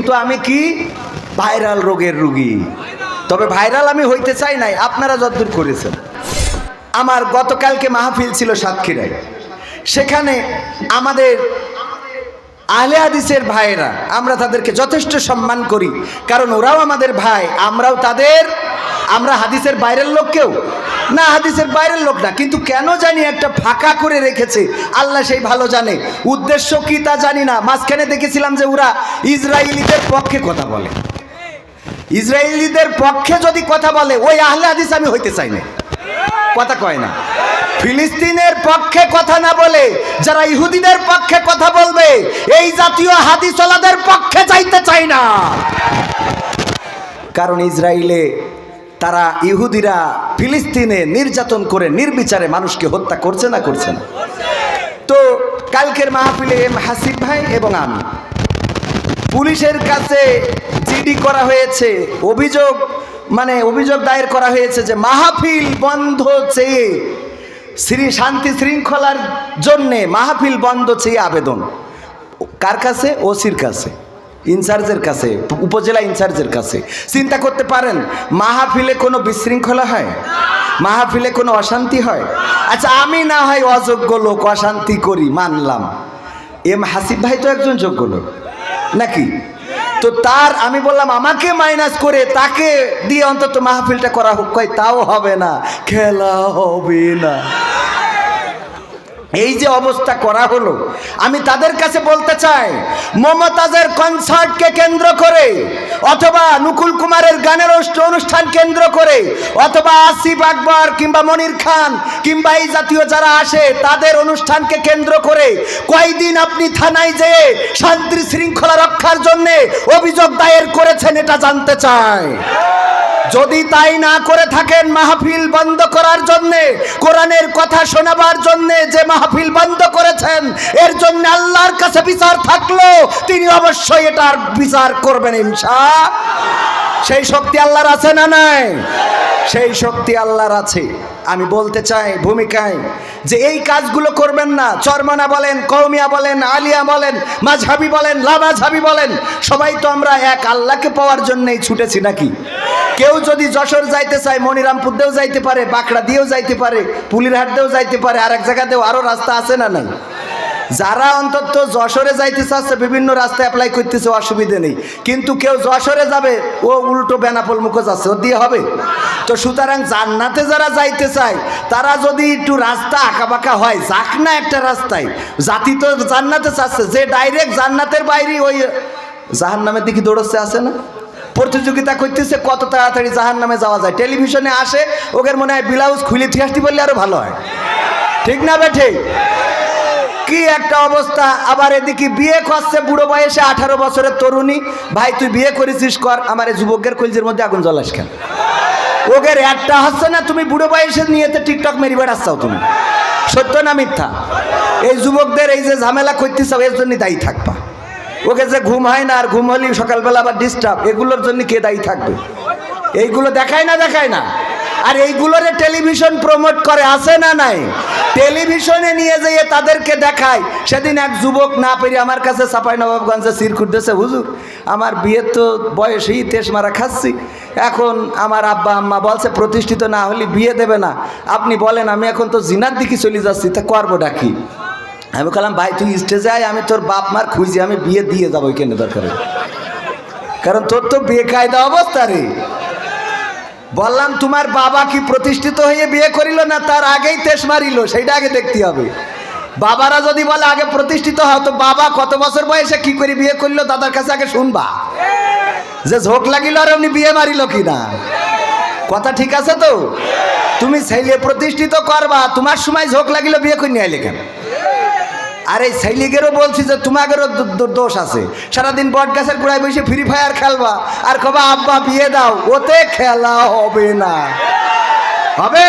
কিন্তু আমি কি? ভাইরাল রোগের রুগী। তবে ভাইরাল আমি হইতে চাই নাই, আপনারা যতদূর করেছেন। আমার গতকালকে মাহফিল ছিল সাতক্ষীরায়। সেখানে আমাদের আহলে হাদিসের ভাইয়েরা, আমরা তাদেরকে যথেষ্ট সম্মান করি, কারণ ওরাও আমাদের ভাই, আমরাও তাদের, আমরা হাদিসের বাইরের লোক কেউ। না, হাদিসের বাইরের লোক না, কিন্তু কেন জানি একটা ফাঁকা করে রেখেছে? আল্লাহ সেই ভালো জানে। উদ্দেশ্য কি তা জানি না। মাঝখানে দেখেছিলাম যে ওরা ইসরায়েলিদের পক্ষে কথা বলে। ইসরায়েলিদের পক্ষে যদি কথা বলে, ওই আহলে হাদিস আমি হইতে চাই না। কথা কয় না। ফিলিস্তিনের পক্ষে কথা না বলে, যারা ইহুদিদের পক্ষে কথা বলবে, এই জাতীয় হাদিসওয়ালাদের পক্ষে যাইতে চাই না। কারণ ইসরায়েলে তারা ইহুদিরা ফিলিস্তিনে নির্যাতন করে নির্বিচারে মানুষকে হত্যা করছে না করছে না। তো কালকের মাহফিলে এম হাসিব ভাই এবং আমি পুলিশের কাছে জিডি করা হয়েছে, অভিযোগ মানে অভিযোগ দায়ের করা হয়েছে যে মাহফিল বন্ধ চেয়ে, শ্রী শান্তি শৃঙ্খলার জন্যে মাহফিল বন্ধ চেয়ে আবেদন। কার কাছে? ওসির কাছে। ইনচার্জের কাছে, উপজেলা ইনচার্জের কাছে। চিন্তা করতে পারেন, মাহফিলে কোনো বিশৃঙ্খলা হয়? মাহফিলে কোনো অশান্তি হয়? আচ্ছা আমি না হয় অযোগ্য লোক, অশান্তি করি, মানলাম। এম হাসিব ভাই তো একজন যোগ্য লোক, নাকি? তো তার, আমি বললাম, আমাকে মাইনাস করে তাকে দিয়ে অন্তত মাহফিলটা করা হোক, কয়, তাও হবে না, খেলা হবে না। এই যে অবস্থা করা হলো, আমি তাদের কাছে বলতে চাই, মমতাজের কনসার্টকে কেন্দ্র করে অথবা নুকুল কুমারের গানের অনুষ্ঠান কেন্দ্র করে অথবা আসিফ আকবর কিংবা মনির খান কিংবা এই জাতীয় যারা আসে, তাদের অনুষ্ঠানকে কেন্দ্র করে কয়দিন আপনি থানায় যেয়ে শান্তি শৃঙ্খলা রক্ষার জন্যে অভিযোগ দায়ের করেছেন এটা জানতে চাই। যদি তাই না করে থাকেন মাহফিল বন্ধ করার জন্য, কোরআনের কথা শোনাবার জন্য যে মাহফিল বন্ধ করেছেন, এর জন্য আল্লাহর কাছে বিচার থাকল, তিনি অবশ্যই এটার বিচার করবেন ইনশা। সেই শক্তি আল্লাহর আছে না নাই? সেই শক্তি আল্লাহর আছে। আমি বলতে চাই ভূমিকায়, যে এই কাজগুলো করবেন না। চরমনা বলেন কৌমিয়া বলেন, আলিয়া বলেন, মাঝহাবি বলেন, লামাঝহাবি বলেন, সবাই তো আমরা এক আল্লাহকে পাওয়ার জন্যই ছুটেছি নাকি? কেউ যদি যশোর যাইতে চায় মনিরামপুর দিয়েও যাইতে পারে বাঁকড়া দিয়েও যাইতে পারে পুলিরহাট দিয়েও যাইতে পারে আর এক জায়গাতেও আরও রাস্তা আছে না নাই? যারা অন্তত যশোরে যাইতে চাচ্ছে, বিভিন্ন রাস্তায় অ্যাপ্লাই করতেছে, অসুবিধে নেই। কিন্তু কেউ যশোরে যাবে, ও উল্টো বেনাপোল মুখো যাচ্ছে ও দিয়ে হবে? তো সুতরাং জান্নাতে যারা যাইতে চায়, তারা যদি একটু রাস্তা আঁকাবাঁকা হয়, যাক না একটা রাস্তায়। জাতি তো জান্নাতে চাচ্ছে, যে ডাইরেক্ট জান্নাতের বাইরে ওই জাহান নামের দিকে দৌড়চ্ছে আছে না? প্রতিযোগিতা করতেছে, কত তাড়াতাড়ি জাহান নামে যাওয়া যায়। টেলিভিশনে আসে ওদের মনে হয় ব্লাউজ খুলে থিয়ে আসতে বললে আরও ভালো হয়। ঠিক না বেঠে? কি একটা অবস্থা। আবার এদিকে বিয়ে করছে, বুড়ো বয়সে আঠারো বছরের তরুণী। ভাই, তুই বিয়ে করেছিস, কর। আমার এই যুবকের কলজের মধ্যে আগুন জ্বলাস কেন ওগের একটা হচ্ছে না, তুমি বুড়ো বয়সে নিয়ে তো টিকটক মেরি বেড়াচ্ছাও তুমি। সত্য না মিথ্যা? এই যুবকদের এই যে ঝামেলা করতেছ এর জন্য দায়ী থাকবা। ওকে যে ঘুম হয় না আর ঘুম হলে সকালবেলা আবার ডিস্টার্ব এগুলোর জন্য কে দায়ী থাকবে? এইগুলো দেখায় না দেখায় না। আর এইগুলোরে টেলিভিশন প্রমোট করে, আছে না নাই? টেলিভিশনে নিয়ে যেয়ে তাদেরকে দেখায়। সেদিন এক যুবক না পেরে আমার কাছে সাপাই নবাবগঞ্জে সিরকুট দিয়েছে হুজুর, আমার বিয়ের তো বয়সেই তেস মারা খাচ্ছি। এখন আমার আব্বা, আম্মা বলছে, প্রতিষ্ঠিত না হলে বিয়ে দেবে না। আপনি বলেন, আমি এখন তো জিনার দিকে চলে যাচ্ছি, তা করব ডাকি আমি বললাম, ভাই, তুই স্টেজে আয়, আমি তোর বাপ মার খুঁজি আমি বিয়ে দিয়ে যাব কেন দরকার। কারণ তোর তো বিয়ে কায়দা অবস্থা রে। বললাম, তোমার বাবা কি প্রতিষ্ঠিত হয়ে বিয়ে করিল না তার আগেই তেস মারিল? সেইটা আগে দেখতে হবে। বাবারা যদি বলে, আগে প্রতিষ্ঠিত হও, তো বাবা কত বছর বয়সে কি করে বিয়ে করল, দাদার কাছে আগে শুনবা। যে ঝোঁক লাগিল আর উনি বিয়ে মারিল কি না কথা ঠিক আছে তো? তুমি ছেলে প্রতিষ্ঠিত করবা, তোমার সময় ঝোঁক লাগিল, বিয়ে করে নিয়ে আইলে কেন? আর এই শৈলিকেরও বলছি যে তোমাদেরও দোষ আছে। সারাদিন বট গাছের গোড়ায় বসে ফ্রি ফায়ার খেলবা। আর কবা, আব্বা, বিয়ে দাও। ওতে খেলা হবে না। হবে?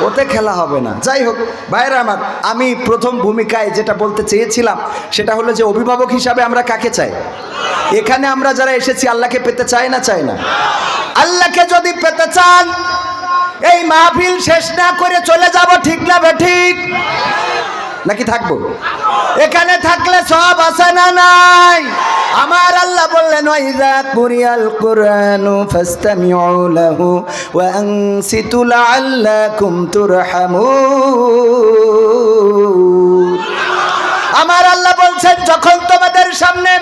ওতে খেলা হবে না। যাই হোক ভাইরা আমার, আমি প্রথম ভূমিকায় যেটা বলতে চেয়েছিলাম, সেটা হলো যে অভিভাবক হিসাবে আমরা কাকে চাই? এখানে আমরা যারা এসেছি, আল্লাহকে পেতে চাই না চাই না? আল্লাহকে যদি পেতে চান, এই মাহফিল শেষ না করে চলে যাব, ঠিক না বে ঠিক? নাকি থাকব? এখানে থাকলে সব আছে না নাই? আমার আল্লাহ বললেন ওয়াইদা কুরিয়াল কুরআনু ফাসতামিউ আমার আল্লাহ বলছেন, যখন তোমাদের সামনে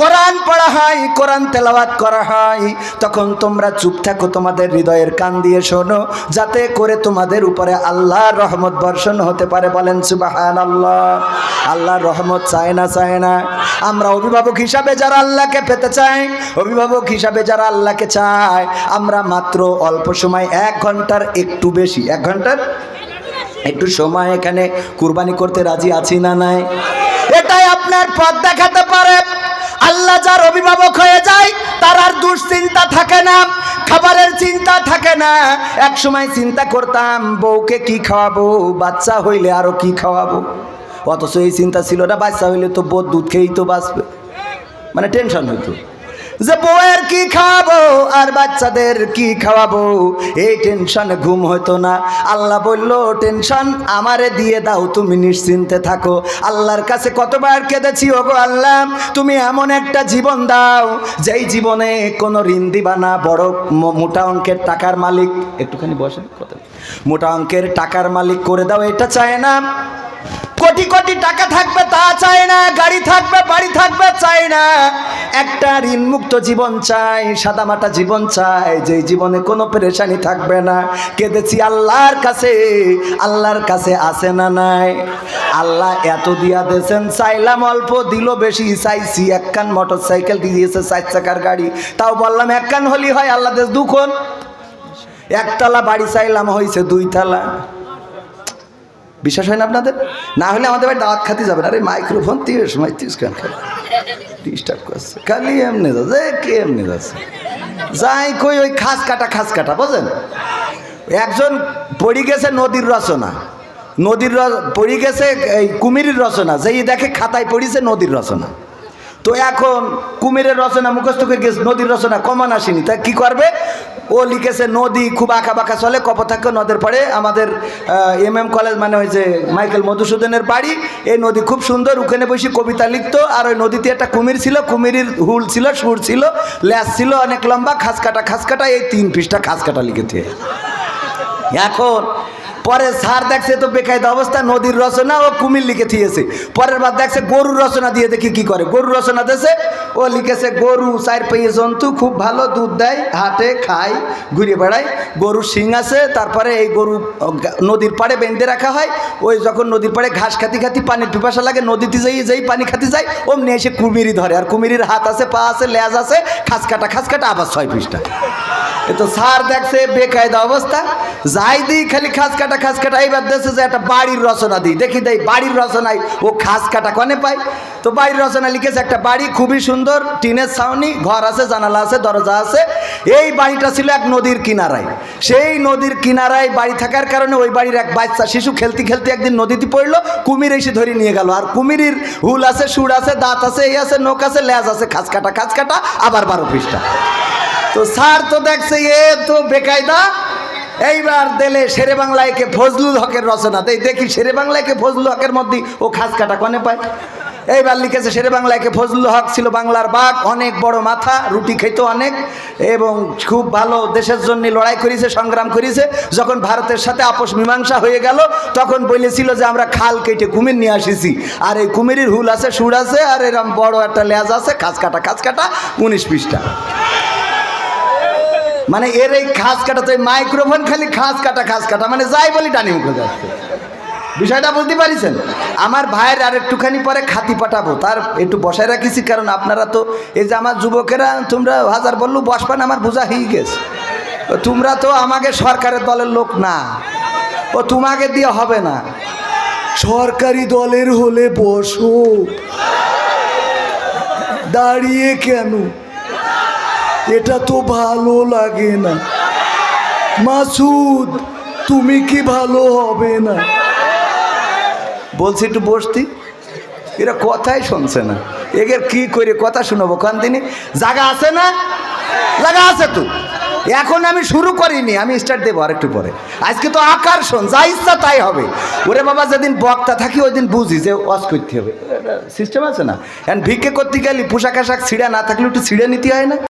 কোরআন পড়া হয়, কোরআন তেলাওয়াত করা হয়, তখন তোমরা চুপ থাকো, তোমাদের হৃদয়ের কান দিয়ে শোনো, যাতে করে তোমাদের উপরে আল্লাহর রহমত বর্ষণ হতে পারে। বলেন সুবাহান আল্লাহ আল্লাহর রহমত চায় না চায় না। আমরা অভিভাবক হিসাবে যারা আল্লাহকে পেতে চাই, অভিভাবক হিসাবে যারা আল্লাহকে চায়, আমরা মাত্র অল্প সময়, এক ঘণ্টার একটু বেশি, এক ঘণ্টার একটু সময় এখানে কুরবানি করতে রাজি আছি না নাই? এটাই আপনার পথ দেখাতে পারে। আল্লাহ যার অভিভাবক হয়ে যায়, তার আর দুশ্চিন্তা থাকে না, খাবারের চিন্তা থাকে না। এক সময় চিন্তা করতাম, বউকে কি খাওয়াবো, বাচ্চা হইলে আরও কি খাওয়াবো? অথচ এই চিন্তা ছিল না, বাচ্চা হইলে তো বোধ দুধ খেয়েই তো বাঁচবে। মানে টেনশন হইতো। যে বউয়ের কি খাওয়াবো আর বাচ্চাদের কি খাওয়াবো? এই টেনশনে ঘুম হতো না। আল্লাহ বলল, টেনশন আমারে দিয়ে দাও, তুমি নিশ্চিন্তে থাকো। আল্লাহর কাছে কতবার কেঁদেছি, ওগো আল্লাহ? তুমি এমন একটা জীবন দাও, যেই জীবনে কোনো ঋণ দিবা না। বড় মোটা অঙ্কের টাকার মালিক, একটুখানি বসেন, কথা মোটা অঙ্কের টাকার মালিক করে দাও, এটা চায় না। কোটি কোটি টাকা থাকবে, তা চাই না। গাড়ি থাকবে, বাড়ি থাকবে চাই না। একটা ঋণমুক্ত জীবন চাই, সাদামাটা জীবন চাই যে জীবনে কোনো পেরেশানি থাকবে না। কেঁদেছি আল্লাহর কাছে আল্লাহর কাছে আসে না নাই। আল্লাহ এত দিয়া দিয়েছেন চাইলাম অল্প দিল বেশি, চাইছি একখান মোটর সাইকেল দিয়েছে চার চাকার গাড়ি। তাও বললাম একখান হলি হয়, আল্লাহ দেশ দুখন। একতলা বাড়ি চাইলাম হয়েছে দুই তালা বিশ্বাস হয় না আপনাদের? না হলে আমাদের বাড়ি দাওয়াত খাতে যাবেন আরে মাইক্রোফোন তিরিশ সময় তিরিশ খাবে? ডিস্টার্ব করছে। খালি এমনি যাচ্ছে কে এমনি যাচ্ছে? যাই কই ওই খাস কাটা খাস কাটা, বুঝলেন? একজন পড়ি গেছে নদীর রচনা। নদীর পড়ি গেছে এই কুমিরের রচনা। যেই দেখে খাতায় পড়িছে নদীর রচনা। তো এখন কুমিরের রচনা মুখস্থ করে গেছে, নদীর রচনা কমান আসেনি। তা কি করবে? ও লিখেছে, নদী খুব আঁকা বাঁকা চলে কপথাক্ষ নদের পরে আমাদের এম এম কলেজ মানে হয়েছে মাইকেল মধুসূদনের বাড়ি, এই নদী খুব সুন্দর, ওখানে বসে কবিতা লিখতো। আর ওই নদীতে একটা কুমির ছিল, কুমিরের হুল ছিল, সুর ছিল, ল্যাস ছিল, অনেক লম্বা খাস কাটা খাস কাটা এই তিন পিসটা খাস কাটা লিখেছে। এখন পরে স্যার দেখছে তো বেকায়দা অবস্থা, নদীর রচনা ও কুমির লিখে থিয়েছে। পরের বার দেখছে গরুর রচনা দিয়ে দেখি কি করে। গরুর রচনা দেশে ও লিখেছে, গরু চার পেয়ে জন্তু, খুব ভালো, দুধ দেয়, হাটে, খায়, ঘুরে বেড়ায়। গরুর শিং আছে, তারপরে এই গরু নদীর পাড়ে বেঁধে রাখা হয়। ওই যখন নদীর পাড়ে ঘাস খাতি খাতি, পানির পিপাসা লাগে, নদীতে যাই, যেই পানি খাতি যায়, অমনি এসে কুমিরি ধরে। আর কুমিরির হাত আছে, পা আছে, লেজ আছে খাস কাটা খাস কাটা আবার ছয় এ তো স্যার দেখছে, বেকায়দা অবস্থা। যাই দিই, খালি খাস কাটা খাস কাটা। এইবার দেখছে যে একটা বাড়ির রচনা দিই। দেখি দেই, বাড়ির রচনায় ও খাস কাটা কনে পায়। তো বাড়ির রচনা লিখেছে একটা বাড়ি, খুবই সুন্দর, টিনের ছাউনি, ঘর আছে, জানালা আছে, দরজা আছে। এই বাড়িটা ছিল এক নদীর কিনারায়। সেই নদীর কিনারায় বাড়ি থাকার কারণে ওই বাড়ির এক বাচ্চা, শিশু খেলতে খেলতে একদিন নদীতে পড়ল, কুমির এসে ধরে নিয়ে গেল। আর কুমিরের হুল আছে, সুর আছে, দাঁত আছে, এই আছে নোক আছে, লেজ আছে, খাস কাটা খাস কাটা, আবার বারো পৃষ্ঠা। তো স্যার তো দেখছে এ তো বেকায়দা। এইবার দিলে শেরে বাংলায়কে ফজলুল হকের রচনা। তাই দেখি শেরে বাংলায়কে ফজলুল হকের মধ্যে ও খাস কাটা কনে পায়। এইবার লিখেছে শেরে বাংলায়কে ফজলুল হক ছিল বাংলার বাঘ, অনেক বড় মাথা, রুটি খেত অনেক এবং খুব ভালো দেশের জন্য লড়াই করেছে, সংগ্রাম করেছে। যখন ভারতের সাথে আপোষ মীমাংসা হয়ে গেল, তখন বলেছিল যে আমরা খাল কেটে কুমির নিয়ে আসিছি। আর এই কুমিরের হুল আছে, সুর আছে, আর এরম বড় একটা লেজ আছে, খাস কাটা খাস কাটা, উনিশ পৃষ্ঠা। মানে এর এই খাস কাটা তো মাইক্রোফোন খালি খাস কাটা খাস কাটা মানে যাই বলি টানি মুখে যাচ্ছে। বিষয়টা বুঝতে পারিছেন? আমার ভাইয়ের আর একটুখানি পরে খাতি পাঠাবো, তার একটু বসায় রাখিছি, কারণ আপনারা তো, এই যে আমার যুবকেরা, তোমরা হাজার বললু বসপান আমার বোঝা হয়ে গেছে। তোমরা তো আমাকে সরকারের দলের লোক না। ও, তোমাকে দিয়ে হবে না। সরকারি দলের হলে বসো। দাঁড়িয়ে কেন? এটা তো ভালো লাগে না। মাসুদ, তুমি কি ভালো হবে না? বলছি একটু বসতি। এরা কথাই শুনছে না। এদের কি করে কথা শুনব কান দিনই জায়গা আছে না? জায়গা আছে তো। এখন আমি শুরু করিনি, আমি স্টার্ট দেবো আরেকটু পরে। আজকে তো আকর্ষণ যা ইচ্ছা তাই হবে। ওরে বাবা, যেদিন বক্তা থাকি ওই দিন বুঝি যে ওয়াজ করতে হবে। সিস্টেম আছে না? এখন ভিক্ষে করতে গেলে পোশাক আশাক ছিঁড়া না থাকলে একটু ছিঁড়ে নিতে হয় না?